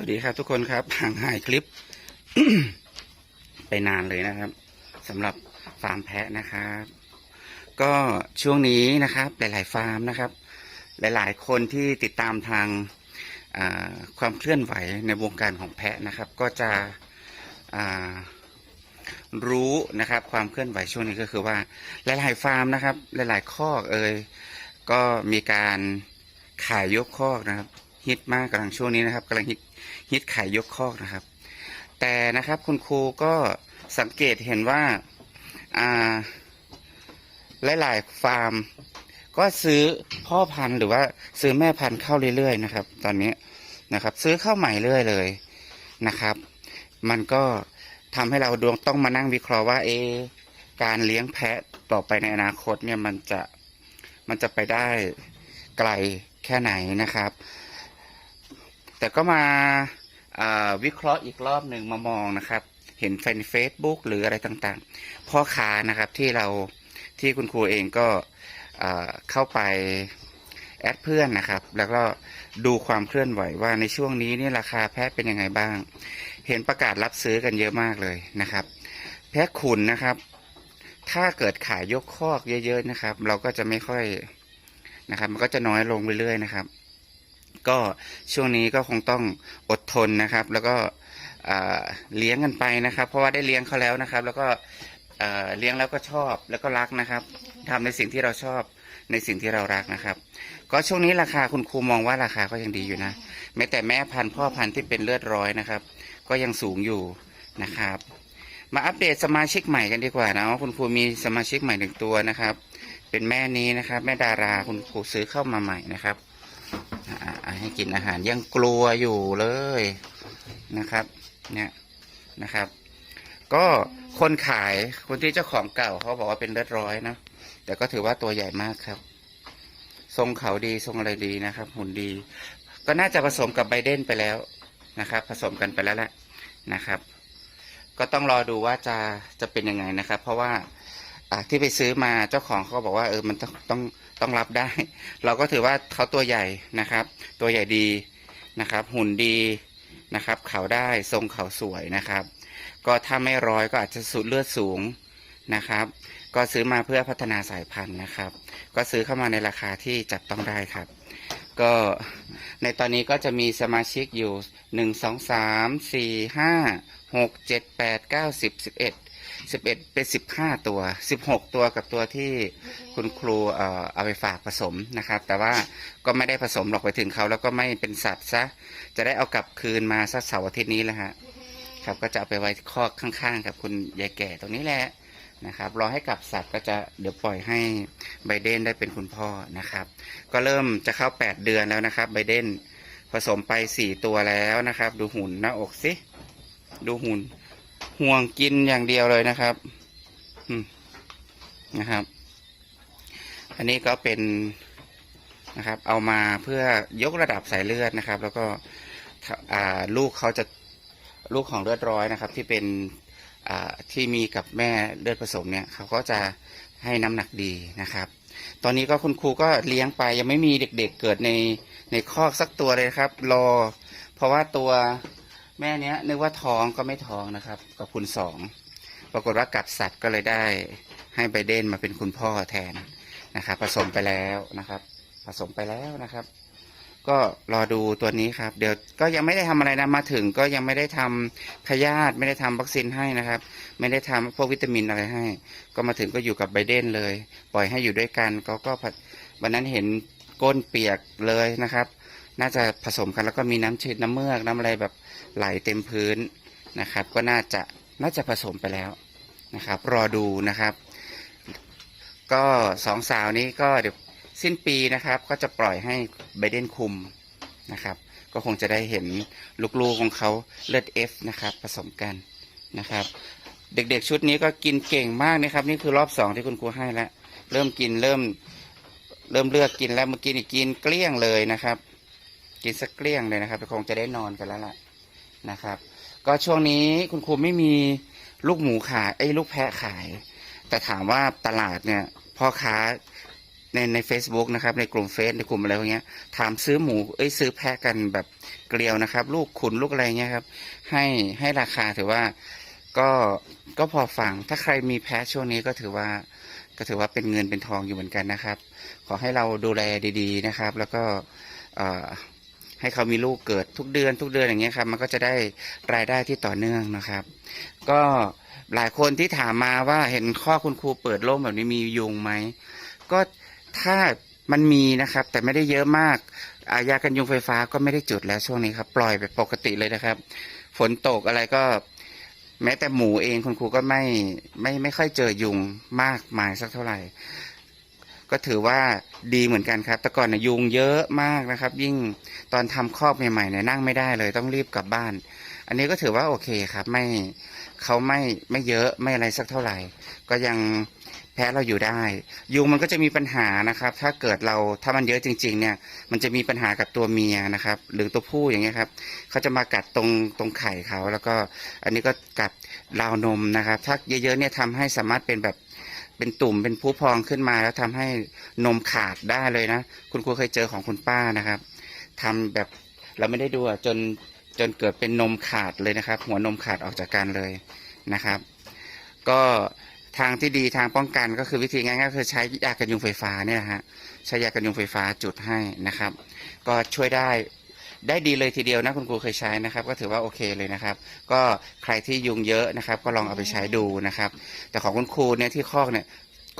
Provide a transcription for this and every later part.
วัสดีครับทุกคนครับห่างหายคลิป ไปนานเลยนะครับสำหรับฟาร์มแพะนะครับ ก็ช่วงนี้นะครับหลาย ๆ ฟาร์มนะครับ หลายๆ คนที่ติดตามทางความเคลื่อนไหวในวงการของแพะนะครับ ก็จะรู้นะครับ ความเคลื่อนไหวช่วงนี้ก็คือว่า หลาย ๆ ฟาร์มนะครับ หลายๆคอกเอ่ยก็มีการขายยกคอกนะครับฮิตมากกำลังช่วงนี้นะครับกำลังฮิต ฮิตขายยกคอกนะครับ แต่นะครับคุณครูก็สังเกตเห็นว่าอ่าหลายๆฟาร์ม ก็ซื้อพ่อพันธุ์หรือว่าซื้อแม่พันธุ์เข้าเรื่อยๆนะครับ ตอนนี้นะครับ ซื้อเข้าใหม่เรื่อยเลยนะครับ มันก็ทำให้เราดวงต้องมานั่งวิเคราะห์ว่าเอการเลี้ยงแพะต่อไปในอนาคตเนี่ยมันจะมันจะไปได้ไกลแค่ไหนนะครับ แต่ก็มาวิเคราะห์อีกรอบหนึ่งมามองนะครับ เห็นในเฟซบุ๊กหรืออะไรต่างๆ พ่อค้านะครับที่เราที่คุณครูเองก็เข้าไปแอดเพื่อนนะครับ แล้วก็ดูความเคลื่อนไหวว่าในช่วงนี้นี่ราคาแพะเป็นยังไงบ้าง เห็นประกาศรับซื้อกันเยอะมากเลยนะครับ แพะขุนนะครับ ถ้าเกิดขายยกคอกเยอะ ๆนะครับ เราก็จะไม่ค่อยนะครับ มันก็จะน้อยลงเรื่อยๆนะครับ ก็ช่วงนี้ก็คงต้องอดทนนะครับ แล้วก็เลี้ยงกันไปนะครับ เพราะว่าได้เลี้ยงเขาแล้วนะครับ แล้วก็เลี้ยงแล้วก็ชอบแล้วก็รักนะครับทำในสิ่งที่เราชอบในสิ่งที่เรารักนะครับ ก็ช่วงนี้ราคาคุณครูมองว่าราคาก็ยังดีอยู่นะแม้แต่แม่พันธุ์พ่อพันธุ์ที่เป็นเลือดร้อยนะครับ ก็ยังสูงอยู่นะครับ มาอัปเดตสมาชิกใหม่กันดีกว่านะว่าคุณครูมีสมาชิกใหม่หนึ่งตัวนะครับ เป็นแม่นี้นะครับ แม่ดาราคุณครูซื้อเข้ามาใหม่นะครับ ให้กินอาหารยังกลัวอยู่เลยนะครับ เนี่ยนะครับ ก็คนขายคนที่เจ้าของเก่าเขาบอกว่าเป็นเลือดร้อยนะแต่ก็ถือว่าตัวใหญ่มากครับ ทรงเขาดีทรงอะไรดีนะครับ หุ่นดี ก็น่าจะผสมกับไบเดนไปแล้วนะครับ ผสมกันไปแล้วแหละนะครับ ก็ต้องรอดูว่าจะจะเป็นยังไงนะครับ เพราะว่าอ่าที่ไปซื้อมาเจ้าของเขาบอกว่าเออมันต้องต้อง ต้องรับได้ เราก็ถือว่าเขาตัวใหญ่นะครับ ตัวใหญ่ดีนะครับ หุ่นดีนะครับ เขาได้ทรงเขาสวยนะครับ ก็ถ้าไม่ร้อยก็อาจจะสูดเลือดสูงนะครับ ก็ซื้อมาเพื่อพัฒนาสายพันธุ์นะครับ ก็ซื้อเข้ามาในราคาที่จับต้องได้ครับ ก็ในตอนนี้ก็จะมีสมาชิกอยู่หนึ่งสองสามสี่ห้าหกเจ็ดแปดเก้าสิบสิบเอ็ด สิบเอ็ดเป็นสิบห้าตัวสิบหกตัวกับตัวที่คุณครูเอ่อเอาไปฝากผสมนะครับ แต่ว่าก็ไม่ได้ผสมหรอกไปถึงเขาแล้วก็ไม่เป็นสัตว์ซะจะได้เอากลับคืนมาสักเสาร์อาทิตย์นี้แหละฮะครับก็จะเอาไปไว้คอกข้างๆ กับคุณยายแก่ตรงนี้แหละนะครับรอให้กลับสัตว์ก็จะเดี๋ยวปล่อยให้ไบเดนได้เป็นคุณพ่อนะครับ ก็เริ่มจะเข้าแปดเดือนแล้วนะครับไบเดนผสมไปสี่ตัวแล้วนะครับ ดูหุ่นหน้าอกสิดูหุ่น ห่วงกินอย่างเดียวเลยนะครับนะครับ อันนี้ก็เป็นนะครับ เอามาเพื่อยกระดับสายเลือดนะครับ แล้วก็ลูกเขาจะลูกของเลือดร้อยนะครับ ที่เป็นที่มีกับแม่เลือดผสมเนี่ยเขาก็จะให้น้ำหนักดีนะครับ ตอนนี้ก็คุณครูก็เลี้ยงไปยังไม่มีเด็กๆเกิดในในคอกสักตัวเลยครับ รอ เพราะว่าตัว แม่เนี้ยนึกว่าท้องก็ไม่ท้องนะครับกับคุณสองปรากฏว่ากัดสัตว์ก็เลยได้ให้ไบเดนมาเป็นคุณพ่อแทนนะครับ ผสมไปแล้วนะครับ ผสมไปแล้วนะครับ ก็รอดูตัวนี้ครับ เดี๋ยวก็ยังไม่ได้ทำอะไรนะมาถึง ก็ยังไม่ได้ทำพยาธิไม่ได้ทำวัคซีนให้นะครับ ไม่ได้ทำพวกวิตามินอะไรให้ ก็มาถึงก็อยู่กับไบเดนเลย ปล่อยให้อยู่ด้วยกันก็ก็วันนั้นเห็นก้นเปียกเลยนะครับ น่าจะผสมกันแล้วก็มีน้ำชืดน้ำเมือกน้ำอะไรแบบ ไหลเต็มพื้นนะครับ ก็น่าจะน่าจะผสมไปแล้วนะครับ รอดูนะครับ ก็สองสาวนี้ก็เดี๋ยวสิ้นปีนะครับ ก็จะปล่อยให้ไบเดนคุมนะครับ ก็คงจะได้เห็นลูกๆของเขาเลือดเอฟนะครับ ผสมกันนะครับ เด็กๆชุดนี้ก็กินเก่งมากนะครับ นี่คือรอบสองที่คุณครูให้แล้วเริ่มกินเริ่มเริ่มเลือกกินแล้วเมื่อกี้นี่กินเกลี้ยงเลยนะครับ กินสักเกลี้ยงเลยนะครับคงจะได้นอนกันแล้วล่ะ นะครับ ก็ช่วงนี้คุณครูไม่มีลูกหมูขายไอ้ลูกแพะขาย แต่ถามว่าตลาดเนี่ยพ่อค้าในใน a c e b o o k นะครับในกลุ่มเฟซในกลุ่มอะไรพวกนี้ถามซื้อหมูเอ้ยซื้อแพะกันแบบเกลียวนะครับ ลูกขุนลูกอะไรเงี้ยครับ ให้ให้ราคาถือว่าก็ก็พอฟังถ้าใครมีแพะช่วงนี้ก็ถือว่าก็ถือว่าเป็นเงินเป็นทองอยู่เหมือนกันนะครับ ขอให้เราดูแลดี ๆนะครับ แล้วก็ ให้เขามีลูกเกิดทุกเดือนทุกเดือนอย่างเงี้ยครับ มันก็จะได้รายได้ที่ต่อเนื่องนะครับ ก็หลายคนที่ถามมาว่าเห็นข้อคุณครูเปิดโล่งแบบนี้มียุงไหมก็ถ้ามันมีนะครับ แต่ไม่ได้เยอะมากอายากันยุงไฟฟ้าก็ไม่ได้จุดแล้วช่วงนี้ครับ ปล่อยแบบปกติเลยนะครับ ฝนตกอะไรก็ แม้แต่หมูเองคุณครูก็ไม่ไม่ไม่ค่อยเจอยุงมากมายสักเท่าไหร่ ก็ถือว่าดีเหมือนกันครับ แต่ก่อนนะยุงเยอะมากนะครับ ยิ่งตอนทำครอบใหม่ๆเนี่ยนั่งไม่ได้เลยต้องรีบกลับบ้าน อันนี้ก็ถือว่าโอเคครับ ไม่เขาไม่ไม่เยอะไม่อะไรสักเท่าไหร่ ก็ยังแพ้เราอยู่ได้ ยุงมันก็จะมีปัญหานะครับ ถ้าเกิดเราถ้ามันเยอะจริง ๆ เนี่ย มันจะมีปัญหากับตัวเมียนะครับ หรือตัวผู้อย่างเงี้ยครับเขาจะมากัดตรงตรงไข่เขาแล้วก็ อันนี้ก็กัดราวนมนะครับ ถ้าเยอะๆเนี่ยทำให้สามารถเป็นแบบ เป็นตุ่มเป็นผู้พองขึ้นมา แล้วทำให้นมขาดได้เลยนะ คุณครูเคยเจอของคุณป้านะครับทำแบบเราไม่ได้ดูจนจนเกิดเป็นนมขาดเลยนะครับ หัวนมขาดออกจากกันเลยนะครับ ก็ทางที่ดีทางป้องกันก็คือวิธีง่ายๆก็คือใช้ยากันยุงไฟฟ้าเนี่ยฮะใช้ยากันยุงไฟฟ้าจุดให้นะครับ ก็ช่วยได้ ได้ดีเลยทีเดียวนะคุณครูเคยใช้นะครับ ก็ถือว่าโอเคเลยนะครับ ก็ใครที่ยุงเยอะนะครับ ก็ลองเอาไปใช้ดูนะครับ แต่ของคุณครูเนี่ยที่คอกเนี่ย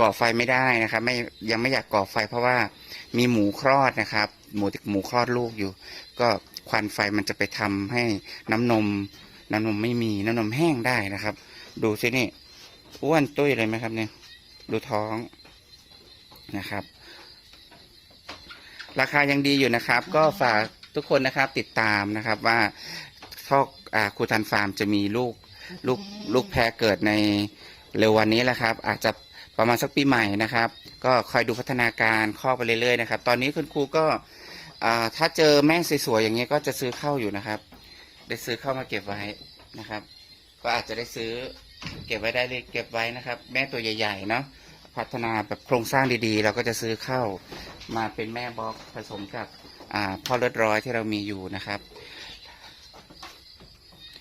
ก่อไฟไม่ได้นะครับ ไม่ยังไม่อยากก่อไฟเพราะว่ามีหมูคลอดนะครับ หมูหมูคลอดลูกอยู่ ก็ควันไฟมันจะไปทำให้น้ำนม น้ำนมไม่มีน้ำนมแห้งได้นะครับ ดูสินี่อ้วนตุ้ยเลยไหมครับเนี่ยดูท้องนะครับ ราคายังดีอยู่นะครับ ก็ฝาก ทุกคนนะครับติดตามนะครับว่าทอกอาครูทันฟาร์มจะมีลูกลูกลูกแพะเกิดในเร็ววันนี้แหละครับ อาจจะประมาณสักปีใหม่นะครับ ก็คอยดูพัฒนาการข้อไปเรื่อยๆนะครับ ตอนนี้คุณครูก็อ่าถ้าเจอแม่สวยๆอย่างเงี้ยก็จะซื้อเข้าอยู่นะครับ ได้ซื้อเข้ามาเก็บไว้นะครับ ก็อาจจะได้ซื้อเก็บไว้ได้เลยเก็บไว้นะครับ แม่ตัวใหญ่ๆเนาะพัฒนาแบบโครงสร้างดีๆ เราก็จะซื้อเข้ามาเป็นแม่บล็อกผสมกับ พ่อเลือดร้อยที่เรามีอยู่นะครับ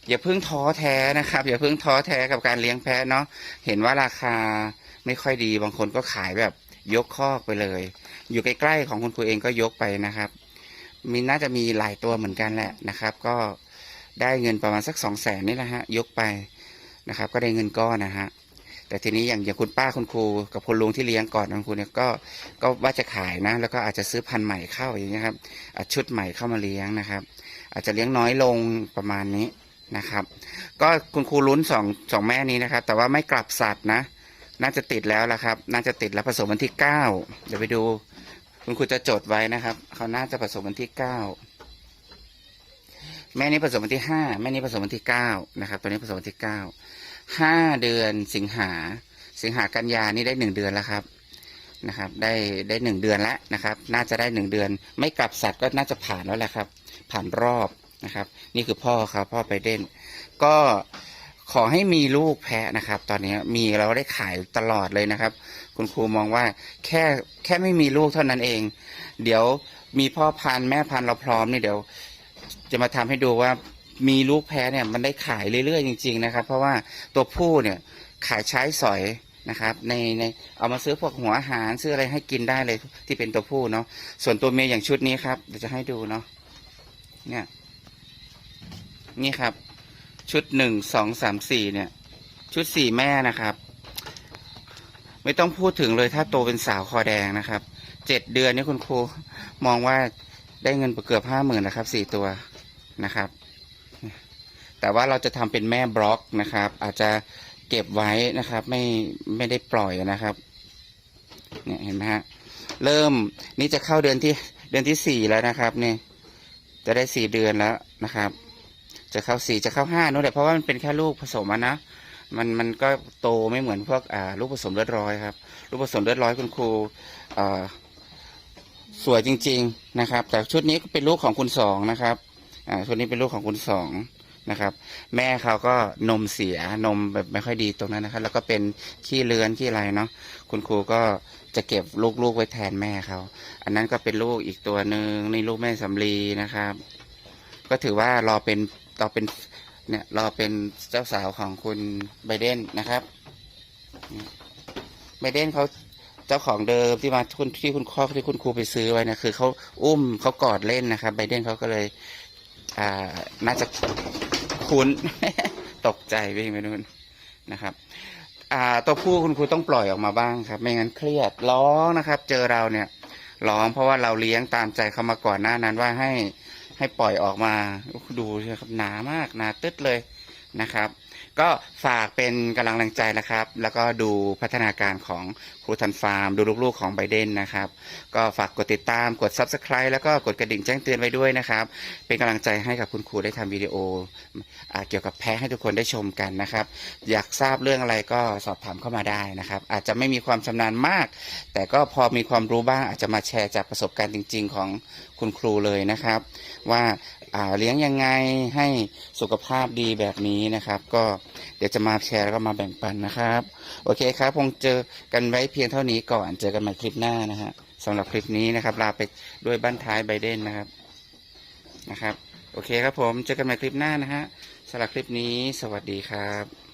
อย่าเพิ่งท้อแท้นะครับ อย่าเพิ่งท้อแท้กับการเลี้ยงแพะเนาะเห็นว่าราคาไม่ค่อยดีบางคนก็ขายแบบยกคอกไปเลย อยู่ใกล้ๆของคุณครูเองก็ยกไปนะครับมีน่าจะมีหลายตัวเหมือนกันแหละนะครับ ก็ได้เงินประมาณสักสองแสนนี่แหละฮะยกไปนะครับ ก็ได้เงินก้อนนะฮะ แต่ทีนี้อย่างอย่างคุณป้าคุณครูกับคุณลุงที่เลี้ยงก่อนคุณครูเนี่ยก็ก็ว่าจะขายนะ แล้วก็อาจจะซื้อพันธุ์ใหม่เข้าอย่างเงี้ยครับชุดใหม่เข้ามาเลี้ยงนะครับ อาจจะเลี้ยงน้อยลงประมาณนี้นะครับ ก็คุณครูลุ้นสองสองแม่นี้นะครับ แต่ว่าไม่กลับสัตว์นะ น่าจะติดแล้วละครับ น่าจะติดแล้วผสมวันที่เก้าเดี๋ยวไปดู คุณครูจะจดไว้นะครับเขาน่าจะผสมวันที่เก้าแม่นี้ผสมวันที่ห้าแม่นี้ผสมวันที่เก้านะครับ ตัวนี้ผสมวันที่เก้า ห้าเดือนสิงหา สิงหากันยานี่ได้หนึ่งเดือนแล้วครับนะครับ ได้ได้หนึ่งเดือนแล้วนะครับ น่าจะได้หนึ่งเดือน ไม่กลับสัตว์ก็น่าจะผ่านแล้วแหละครับ ผ่านรอบนะครับ นี่คือพ่อครับพ่อไปเด่น ก็ขอให้มีลูกแพะนะครับ ตอนนี้มีเราได้ขายตลอดเลยนะครับ คุณครูมองว่าแค่แค่ไม่มีลูกเท่านั้นเอง เดี๋ยวมีพ่อพันธุ์แม่พันธุ์เราพร้อมนี่เดี๋ยว จะมาทำให้ดูว่า มีลูกแพะเนี่ยมันได้ขายเรื่อยๆจริง ๆ นะครับ เพราะว่าตัวผู้เนี่ยขายใช้สอยนะครับในในเอามาซื้อพวกหัวอาหารซื้ออะไรให้กินได้เลยที่เป็นตัวผู้เนาะส่วนตัวเมียอย่างชุดนี้ครับเดี๋ยวจะให้ดูเนาะเนี่ย นี่ครับ ชุดหนึ่งสองสามสี่เนี่ย ชุดสี่แม่นะครับ ไม่ต้องพูดถึงเลยถ้าโตเป็นสาวคอแดงนะครับเจ็ดเดือนนี่คุณครูมองว่าได้เงินเกือบห้าหมื่นนะครับสี่ตัวนะครับ แต่ว่าเราจะทำเป็นแม่บล็อกนะครับ อาจจะเก็บไว้นะครับ ไม่ไม่ได้ปล่อยนะครับ เนี่ยเห็นไหมฮะเริ่มนี่จะเข้าเดือนที่เดือนที่สี่แล้วนะครับ เนี่ย จะได้สี่เดือนแล้วนะครับ จะเข้าสี่จะเข้าห้านู่นแหละเพราะว่ามันเป็นแค่ลูกผสมนะมันมันก็โตไม่เหมือนพวกอ่าลูกผสมเลือดร้อยครับ ลูกผสมเลือดร้อยคุณครูอ่าสวยจริง ๆนะครับ แต่ชุดนี้ก็เป็นลูกของคุณสองนะครับ อ่าชุดนี้เป็นลูกของคุณสอง นะครับ แม่เขาก็นมเสียนมแบบไม่ค่อยดีตรงนั้นนะครับ แล้วก็เป็นขี้เลือนขี้อะไรเนาะคุณครูก็จะเก็บลูกๆไว้แทนแม่เขาอันนั้นก็เป็นลูกอีกตัวหนึ่งนี่ลูกแม่สำลีนะครับ ก็ถือว่ารอเป็นรอเป็นเนี่ยรอเป็นเจ้าสาวของคุณไบเดนนะครับไบเดนเขาเจ้าของเดิมที่มาคุณที่คุณครอที่คุณครูไปซื้อไว้นะคือเขาอุ้มเขากอดเล่นนะครับไบเดนเขาก็เลย อ่าน่าจะ คุ้น ตกใจวิ่งไปนู่นนะครับ อ่า ตัวผู้คุณครูต้องปล่อยออกมาบ้างครับ ไม่งั้นเครียดร้องนะครับ เจอเราเนี่ยร้องเพราะว่าเราเลี้ยงตามใจเขามาก่อนหน้านั้นว่าให้ให้ปล่อยออกมาดูนะครับหนามากหนาตึ๊ดเลยนะครับ ก็ฝากเป็นกำลังใจนะครับ แล้วก็ดูพัฒนาการของครูทันฟาร์ม ดูลูกๆของไบเดนนะครับ ก็ฝากกดติดตามกด Subscribe แล้วก็กดกระดิ่งแจ้งเตือนไว้ด้วยนะครับ เป็นกำลังใจให้กับคุณครูได้ทำวิดีโออเกี่ยวกับแพ้ให้ทุกคนได้ชมกันนะครับ อยากทราบเรื่องอะไรก็สอบถามเข้ามาได้นะครับ อาจจะไม่มีความชำนาญมาก แต่ก็พอมีความรู้บ้างอาจจะมาแชร์จากประสบการณ์จริง ๆ ของคุณครูเลยนะครับ ว่า เลี้ยงยังไงให้สุขภาพดีแบบนี้นะครับ ก็เดี๋ยวจะมาแชร์แล้วก็มาแบ่งปันนะครับ โอเคครับคงเจอกันไว้เพียงเท่านี้ก่อนเจอกันใหม่คลิปหน้านะฮะสำหรับคลิปนี้นะครับ ลาไปด้วยบ้านท้ายไบเดนนะครับนะครับ โอเคครับผมเจอกันใหม่คลิปหน้านะฮะสำหรับคลิปนี้สวัสดีครับ